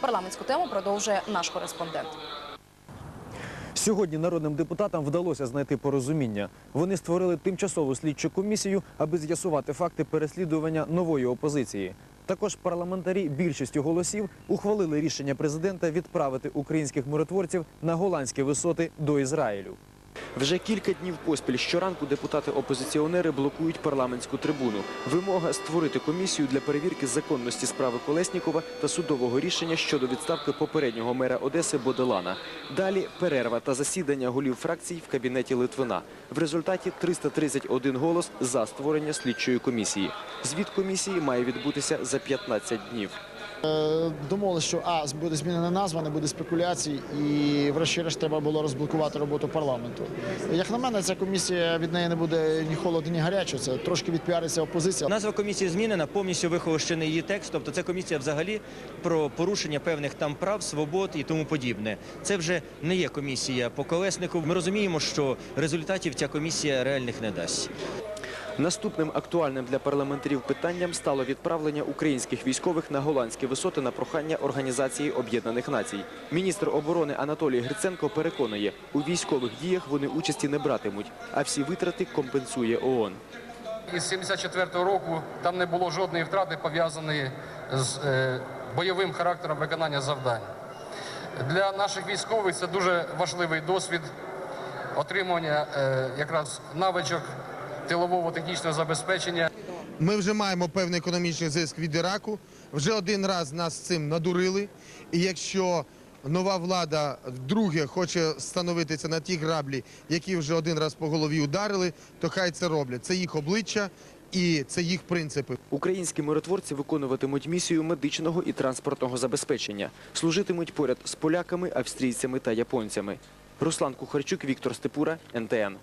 Парламентську тему продовжує наш кореспондент. Сьогодні народним депутатам вдалося знайти порозуміння. Вони створили тимчасову слідчу комісію, аби з'ясувати факти переслідування нової опозиції. Також парламентарі більшістю голосів ухвалили рішення президента відправити українських миротворців на голландські висоти до Ізраїлю. Вже кілька днів поспіль щоранку депутати-опозиціонери блокують парламентську трибуну. Вимога створити комісію для перевірки законності справи Колеснікова та судового рішення щодо відставки попереднього мера Одеси Боделана. Далі перерва та засідання голів фракцій в кабінеті Литвина. В результаті 331 голос за створення слідчої комісії. Звіт комісії має відбутися за 15 днів. Е, Домовилися, що а буде змінена назва, не буде спекуляцій, і врешті-решт треба було розблокувати роботу парламенту. Як на мене, ця комісія від неї не буде ні холодно, ні гарячо. Це трошки відпіариться опозиція. Назва комісії змінена, повністю вихолощений її текст. Тобто це комісія взагалі про порушення певних там прав, свобод і тому подібне. Це вже не є комісія по колеснику. Ми розуміємо, що результатів ця комісія реальних не дасть. Наступним актуальним для парламентарів питанням стало відправлення українських військових на голландські висоти на прохання Організації Об'єднаних Націй. Міністр оборони Анатолій Гриценко переконує, у військових діях вони участі не братимуть, а всі витрати компенсує ООН. Із 74-го року там не було жодної втрати пов'язаної з е, бойовим характером виконання завдань. Для наших військових це дуже важливий досвід отримання е, якраз навичок тилового технічного забезпечення. Ми вже маємо певний економічний зиск від Іраку. Вже один раз нас цим надурили. І якщо нова влада вдруге хоче становитися на ті граблі, які вже один раз по голові ударили, то хай це роблять. Це їх обличчя і це їх принципи. Українські миротворці виконуватимуть місію медичного і транспортного забезпечення. Служитимуть поряд з поляками, австрійцями та японцями. Руслан Кухарчук, Віктор Степура, НТН.